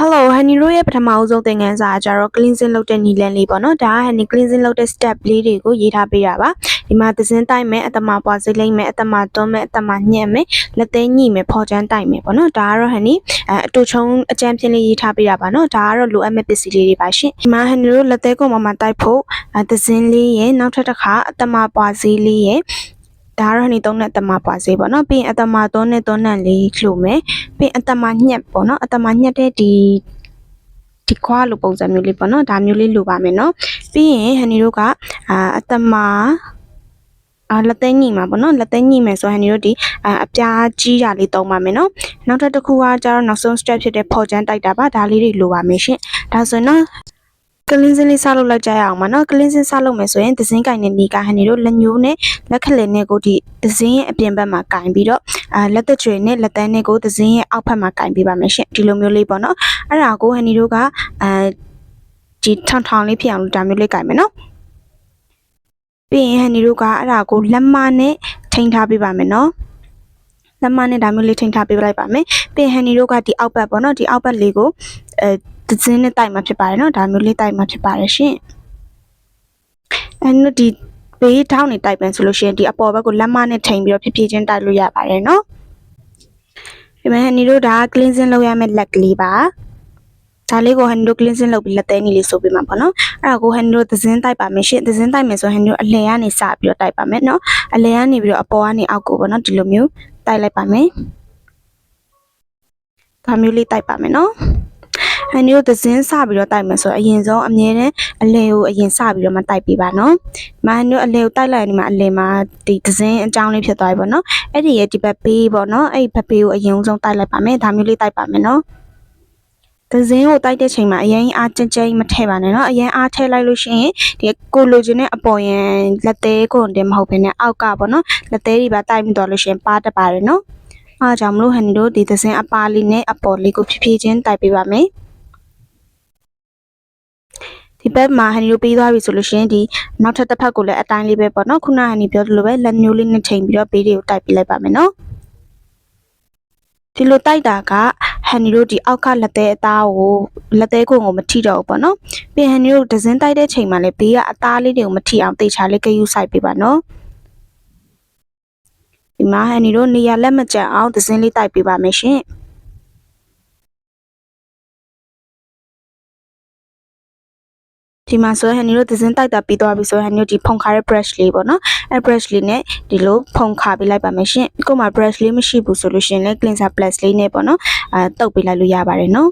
Hello Honey တို့ရဲ့ပထမအဦးဆုံးသင်ခန်းစာကကြတော့ cleansing လုပ်တဲ့နည်းလမ်းလေးပေါ့နော်ဒါက Honey cleansing လုပ်တဲ့ step လေးတွေကိုရေးထားပေးတာပါဒီမှာသစင်းတိုက်မယ်အတမပွားစိလိမ့်မယ်အတမတွန်းမယ်အတမညှက်မယ်လက်သေးညှိမယ်ဖော်ချမ်းတိုက်မယ်ပေါ့နော်ဒါကတော့ Honey အဲအတူချုံအကြမ်းဖြင်းလေးရေးထားပေးတာပါနော်ဒါကတော့လိုအပ်မဲ့ပစ္စည်းလေးတွေပါရှင်ဒီမှာ Honey တို့လက်သေးကုံပေါ်မှာတိုက်ဖို့အဲသစင်းလေးရဲ့နောက်ထပ်တစ်ခါအတမပွားစိလေးရဲ့ ဒါကတော့ဟနေသုံးနဲ့အတမပွားစေပေါ့နော်ပြီးရင်အတမသုံးနဲ့သုံးနဲ့လေးလှုပ်မယ်ပြီးရင်အတမညက်ပေါ့နော်အတမညက်တဲ့ဒီဒီခွာလိုပုံစံမျိုးလေးပေါ့နော်ဒါမျိုးလေးလိုပါမယ်နော်ပြီးရင်ဟန်နီတို့ကအာအတမအာလက်သိညိမှာပေါ့နော်လက်သိညိမယ်ဆိုဟန်နီတို့ဒီအာအပြားကြီးတာလေးသုံးပါမယ်နော်နောက်ထပ်တစ်ခုကကျတော့နောက်ဆုံး step ဖြစ်တဲ့ဖော်ချမ်းတိုက်တာပါဒါလေးတွေလိုပါမယ်ရှင်ဒါဆိုရင်နော် ကလင်းစင်းလေးစလုပ်လိုက်ကြရအောင်ပါနော်ကလင်းစင်းစလုပ်မယ်ဆိုရင်သစင်းကင်တဲ့နေကဟန်နီတို့လက်ညိုးနဲ့လက်ခလက်နဲ့ကိုဒီသစင်းရဲ့အပြင်ဘက်မှာကင်ပြီးတော့အာလက်သက်ချွေနဲ့လက်တန်းနဲ့ကိုသစင်းရဲ့အောက်ဘက်မှာကင်ပေးပါမယ်ရှင်ဒီလိုမျိုးလေးပေါ့နော်အဲ့ဒါကိုဟန်နီတို့ကအဲဒီထောင်ထောင်လေးဖြစ်အောင်လို့ဒါမျိုးလေးကင်မယ်နော်ပြီးရင်ဟန်နီတို့ကအဲ့ဒါကိုလက်မနဲ့ထိန်းထားပေးပါမယ်နော်လက်မနဲ့ဒါမျိုးလေးထိန်းထားပေးလိုက်ပါမယ်ပြီးရင်ဟန်နီတို့ကဒီအောက်ဘက်ပေါ့နော်ဒီအောက်ဘက်လေးကိုအဲ သစင်းနဲ့တိုက်မှာဖြစ်ပါတယ်နော်ဒါမျိုးလေးတိုက်မှာဖြစ်ပါတယ်ရှင်အဲ့တော့ဒီဘေးထောင်းနေတိုက်ပန်ဆိုလို့ရှိရင်ဒီအပေါ်ဘက်ကိုလက်မနဲ့ထိန်ပြီးတော့ဖြည်းဖြည်းချင်းတိုက်လို့ရပါတယ်နော်ဒီမဲ့ဟန်နီတို့ဒါ cleansing လုပ်ရမယ့်လက်ကလေးပါဒါလေးကိုဟန်နီတို့ cleansing လုပ်ပြီးလက်သေးနေလေးဆိုပေးမှာပေါ့နော်အဲ့ဒါကိုဟန်နီတို့သစင်းတိုက်ပါမယ်ရှင်သစင်းတိုက်မယ်ဆိုဟန်နီတို့အလဲကနေစပြီးတော့တိုက်ပါမယ်နော်အလဲကနေပြီးတော့အပေါ်ကနေအောက်ကိုပေါ့နော်ဒီလိုမျိုးတိုက်လိုက်ပါမယ်ဒါမျိုးလေးတိုက်ပါမယ်နော် ဟန်နီတို့သစင်းစပြီးတော့တိုက်မယ်ဆိုအရင်ဆုံးအမြဲတမ်းအလဲကိုအရင်စပြီးတော့မှတိုက်ပေးပါနော်။မဟန်တို့အလဲကိုတိုက်လိုက်ရင်ဒီမှာအလဲမှာဒီသစင်းအကြောင်းလေးဖြစ်သွားပြီပေါ့နော်။အဲ့ဒီရဲ့ဒီဘက်ဘေးပေါ့နော်။အဲ့ဒီဘက်ဘေးကိုအရင်ဆုံးတိုက်လိုက်ပါမယ်။ဒါမျိုးလေးတိုက်ပါမယ်နော်။သစင်းကိုတိုက်တဲ့ချိန်မှာအရင်အားကြင်ကြင်မထည့်ပါနဲ့နော်။အရင်အားထည့်လိုက်လို့ရှိရင်ဒီကိုလိုချင်တဲ့အပေါ်ရန်လက်သေးကိုတင်မဟုတ်ဘဲနဲ့အောက်ကပေါ့နော်။လက်သေးတွေပါတိုက်မိတော့လို့ရှိရင်ပါတတ်ပါတယ်နော်။အားကြောင့်မလို့ဟန်နီတို့ဒီသစင်းအပါလေးနဲ့အပေါ်လေးကိုဖြည်းဖြည်းချင်းတိုက်ပေးပါမယ်။ ဒီဘက်မှာဟန်နီတို့ပြီးသွားပြီဆိုလို့ရှိရင်ဒီနောက်ထပ်တစ်ဖက်ကိုလည်းအတိုင်းလေးပဲပေါ့နော်ခုနကဟန်နီပြောသလိုပဲလက်ညှိုးလေးနဲ့ချိန်ပြီးတော့ဘေးတွေကိုတိုက်ပြလိုက်ပါမယ်နော်ဒီလိုတိုက်တာကဟန်နီတို့ဒီအောက်ကလက်သေးအသားကိုလက်သေးကိုကိုမထိတော့ဘူးပေါ့နော်ပြီးဟန်နီတို့ဒဇင်းတိုက်တဲ့ချိန်မှာလည်းဘေးကအသားလေးတွေကိုမထိအောင်တေချာလေးကယူဆိုင်ပေးပါနော်ဒီမှာဟန်နီတို့နေရာလက်မကျန်အောင်ဒဇင်းလေးတိုက်ပေးပါမယ်ရှင် ဒီမှာဆိုဟန်နီတို့သစင်းတိုက်တာပြီးသွားပြီဆိုဟန်နီတို့ဒီဖုန်ခါတဲ့ brush လေးပေါ့နော်အဲ brush လေးနဲ့ဒီလိုဖုန်ခါပေးလိုက်ပါမယ်ရှင်ကို့မှာ brush လေးမရှိဘူးဆိုလို့ရှင်လဲ cleanser plus လေးနဲ့ပေါ့နော်အဲတုပ်ပေးလိုက်လို့ရပါတယ်နော်